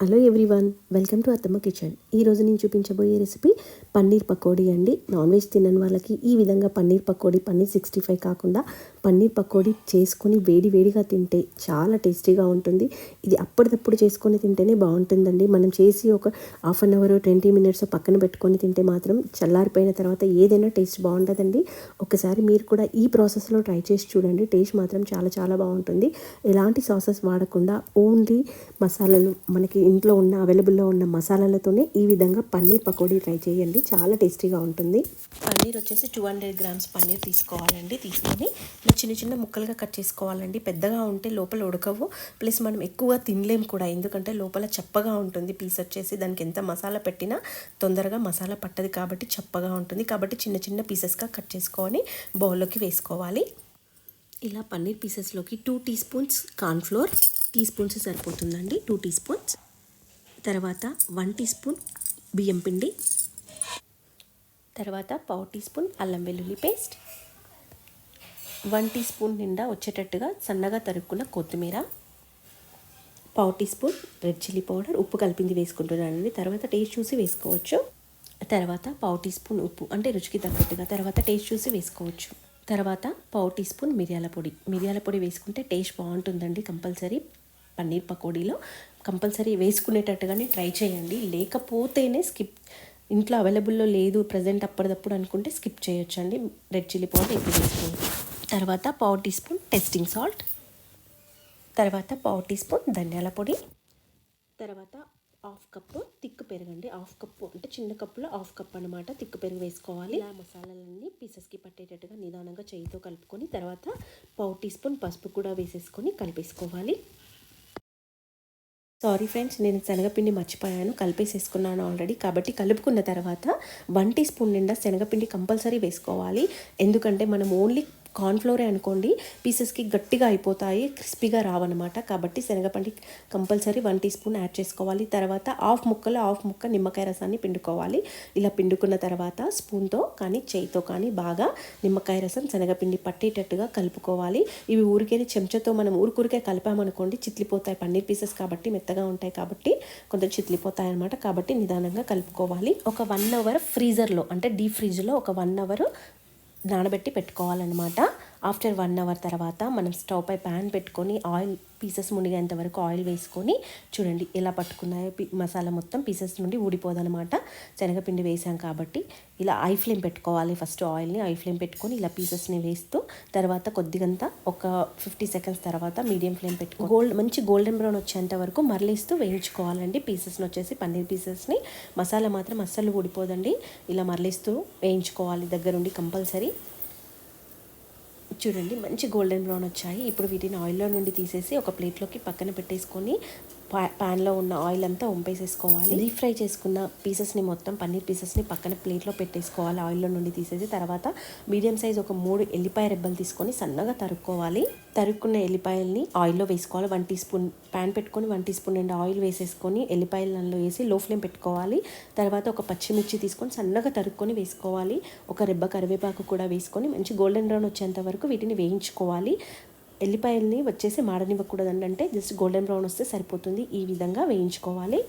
Hello everyone welcome to Attamma kitchen ఈరోజు నేను చూపించబోయే రెసిపీ పన్నీర్ పకోడీ అండి. నాన్ వెజ్ తినని వాళ్ళకి ఈ విధంగా పన్నీర్ పకోడీ పన్నీర్ సిక్స్టీ ఫైవ్ కాకుండా పన్నీర్ పకోడీ చేసుకొని వేడి వేడిగా తింటే చాలా టేస్టీగా ఉంటుంది. ఇది అప్పటిదప్పుడు చేసుకొని తింటేనే బాగుంటుందండి. మనం చేసి ఒక half an hour twenty minutes పక్కన పెట్టుకొని తింటే మాత్రం చల్లారిపోయిన తర్వాత ఏదైనా టేస్ట్ బాగుంటుందండి ఒకసారి మీరు కూడా ఈ ప్రాసెస్లో ట్రై చేసి చూడండి. టేస్ట్ మాత్రం చాలా చాలా బాగుంటుంది. ఎలాంటి సాసెస్ వాడకుండా ఓన్లీ మసాలాలు మనకి ఇంట్లో ఉన్న అవైలబుల్లో ఉన్న మసాలాలతోనే ఈ విధంగా పన్నీర్ పకోడీ ట్రై చేయండి. చాలా టేస్టీగా ఉంటుంది. పన్నీర్ వచ్చేసి టూ హండ్రెడ్ గ్రామ్స్ పన్నీర్ తీసుకోవాలండి తీసుకొని చిన్న చిన్న ముక్కలుగా కట్ చేసుకోవాలండి. పెద్దగా ఉంటే లోపల ఉడకవు. ప్లస్ మనం ఎక్కువగా తినలేం కూడా ఎందుకంటే లోపల చప్పగా ఉంటుంది పీస్ వచ్చేసి. దానికి ఎంత మసాలా పెట్టినా తొందరగా మసాలా పట్టదు కాబట్టి చప్పగా ఉంటుంది. కాబట్టి చిన్న చిన్న పీసెస్గా కట్ చేసుకొని బౌల్లోకి వేసుకోవాలి. ఇలా పన్నీర్ పీసెస్లోకి two teaspoons cornflour teaspoons సరిపోతుందండి. Two teaspoons. తర్వాత వన్ టీ స్పూన్ బియ్యం పిండి. తర్వాత పావు టీ స్పూన్ అల్లం వెల్లుల్లి పేస్ట్. వన్ టీ స్పూన్ నిండా వచ్చేటట్టుగా సన్నగా తరుక్కున్న కొత్తిమీర. పావు teaspoon red chilli powder ఉప్పు కలిపింది వేసుకుంటున్నానండి తర్వాత టేస్ట్ చూసి వేసుకోవచ్చు. తర్వాత పావు టీ స్పూన్ ఉప్పు అంటే రుచికి తగ్గట్టుగా తర్వాత టేస్ట్ చూసి వేసుకోవచ్చు. తర్వాత పావు టీ స్పూన్ మిరియాల పొడి. మిరియాల పొడి వేసుకుంటే టేస్ట్ బాగుంటుందండి కంపల్సరీ. పన్నీర్ పకోడీలో కంపల్సరీ వేసుకునేటట్టుగానే ట్రై చేయండి. లేకపోతేనే స్కిప్ ఇంట్లో అవైలబుల్లో లేదు ప్రజెంట్ అప్పటిదప్పుడు అనుకుంటే స్కిప్ చేయొచ్చండి. రెడ్ చిల్లీ పౌడర్ ఎక్కువ వేసుకోండి. తర్వాత పావు టీ స్పూన్ టెస్టింగ్ సాల్ట్. తర్వాత పావు టీ స్పూన్ ధనియాల పొడి. తర్వాత హాఫ్ కప్పు తిక్కు పెరుగండి హాఫ్ కప్పు అంటే చిన్న కప్పులో హాఫ్ కప్ అనమాట తిక్కు పెరుగు వేసుకోవాలి. ఆ మసాలాలన్నీ పీసెస్కి పట్టేటట్టుగా నిదానంగా చేయితో కలుపుకొని తర్వాత పావు టీ స్పూన్ పసుపు కూడా వేసేసుకొని కలిపేసుకోవాలి. సారీ ఫ్రెండ్స్ నేను శనగపిండి మర్చిపోయాను కలిపేసేసుకున్నాను ఆల్రెడీ కాబట్టి కలుపుకున్న తర్వాత వన్ టీ స్పూన్ నిండా శనగపిండి కంపల్సరీ వేసుకోవాలి. ఎందుకంటే మనం ఓన్లీ కార్న్ఫ్లోరే అనుకోండి పీసెస్కి గట్టిగా అయిపోతాయి క్రిస్పీగా రావన్నమాట. కాబట్టి శనగపండి compulsory one teaspoon add చేసుకోవాలి. తర్వాత హాఫ్ ముక్కలో హాఫ్ ముక్క నిమ్మకాయ రసాన్ని పిండుకోవాలి. ఇలా పిండుకున్న తర్వాత స్పూన్తో కానీ చేయితో కానీ బాగా నిమ్మకాయ రసం శనగపిండి పట్టేటట్టుగా కలుపుకోవాలి. ఇవి ఊరికే చెంచాతో మనం ఊరికూరికే కలిపామనుకోండి చిట్లిపోతాయి పన్నీర్ పీసెస్ కాబట్టి మెత్తగా ఉంటాయి కాబట్టి కొంచెం చిట్లిపోతాయి అనమాట కాబట్టి నిదానంగా కలుపుకోవాలి. ఒక వన్ అవర్ ఫ్రీజర్లో అంటే డీప్ ఫ్రిడ్జ్లో ఒక వన్ అవర్ నానబెట్టి పెట్టుకోవాలన్నమాట. ఆఫ్టర్ వన్ అవర్ తర్వాత మనం స్టవ్ పై ప్యాన్ పెట్టుకొని ఆయిల్ పీసెస్ మునిగేంత వరకు ఆయిల్ వేసుకొని చూడండి ఎలా పట్టుకున్నాయో మసాలా మొత్తం పీసెస్ నుండి ఊడిపోదనమాట శనగపిండి వేసాం కాబట్టి ఇలా ఐ ఫ్లేమ్ పెట్టుకోవాలి ఫస్ట్ ఆయిల్ని. ఐ ఫ్లేమ్ పెట్టుకొని ఇలా పీసెస్ని వేస్తూ తర్వాత కొద్దిగంత ఒక ఫిఫ్టీ సెకండ్స్ తర్వాత మీడియం ఫ్లేమ్ పెట్టుకో గోల్డ్ మంచి గోల్డెన్ బ్రౌన్ వచ్చేంత వరకు మరలిస్తూ వేయించుకోవాలండి పీసెస్ని వచ్చేసి పన్నీర్ పీసెస్ని. మసాలా మాత్రం అస్సలు ఊడిపోదండి. ఇలా మరలిస్తూ వేయించుకోవాలి దగ్గరుండి కంపల్సరీ. చూడండి మంచి గోల్డెన్ బ్రౌన్ వచ్చాయి. ఇప్పుడు వీటిని ఆయిల్లో నుండి తీసేసి ఒక ప్లేట్లోకి పక్కన పెట్టేసుకొని ప్యాన్లో ఉన్న ఆయిల్ అంతా వంపేసేసుకోవాలి డీప్ ఫ్రై చేసుకున్న పీసెస్ని మొత్తం పన్నీర్ పీసెస్ని పక్కన ప్లేట్లో పెట్టేసుకోవాలి ఆయిల్లో నుండి తీసేసి. తర్వాత మీడియం సైజ్ ఒక మూడు ఎల్లిపాయ రెబ్బలు తీసుకొని సన్నగా తరుక్కోవాలి. తరుక్కున్న ఎల్లిపాయల్ని ఆయిల్లో వేసుకోవాలి. వన్ టీ స్పూన్ ప్యాన్ పెట్టుకొని వన్ టీ స్పూన్ నిండా ఆయిల్ వేసేసుకొని ఎల్లిపాయలు దానిలో వేసి లో ఫ్లేమ్ పెట్టుకోవాలి. తర్వాత ఒక పచ్చిమిర్చి తీసుకొని సన్నగా తరుక్కొని వేసుకోవాలి. ఒక రెబ్బ కరివేపాకు కూడా వేసుకొని మంచి గోల్డెన్ బ్రౌన్ వచ్చేంత వరకు వీటిని వేయించుకోవాలి. ఎల్లిపాయల్ని వచ్చేసి మాడనివ్వకూడదండి. అంటే జస్ట్ గోల్డెన్ బ్రౌన్ వస్తే సరిపోతుంది. ఈ విధంగా వేయించుకోవాలి.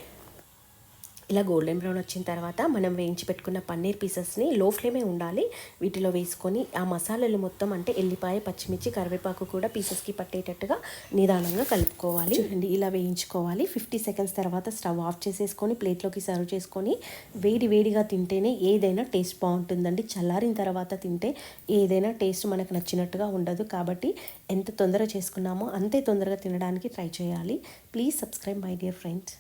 ఇలా గోల్డెన్ బ్రౌన్ వచ్చిన తర్వాత మనం వేయించి పెట్టుకున్న పన్నీర్ పీసెస్ని లో ఫ్లేమే ఉండాలి. వీటిలో వేసుకొని ఆ మసాలాలు మొత్తం అంటే ఎల్లిపాయ పచ్చిమిర్చి కరివేపాకు కూడా పీసెస్కి పట్టేటట్టుగా నిదానంగా కలుపుకోవాలి. చూడండి ఇలా వేయించుకోవాలి. ఫిఫ్టీ సెకండ్స్ తర్వాత స్టవ్ ఆఫ్ చేసేసుకొని ప్లేట్లోకి సర్వ్ చేసుకొని వేడి వేడిగా తింటేనే ఏదైనా టేస్ట్ బాగుంటుందండి. చల్లారిన తర్వాత తింటే ఏదైనా టేస్ట్ మనకు నచ్చినట్టుగా ఉండదు. కాబట్టి ఎంత తొందరగా చేసుకున్నామో అంతే తొందరగా తినడానికి ట్రై చేయాలి. Please subscribe my dear friends.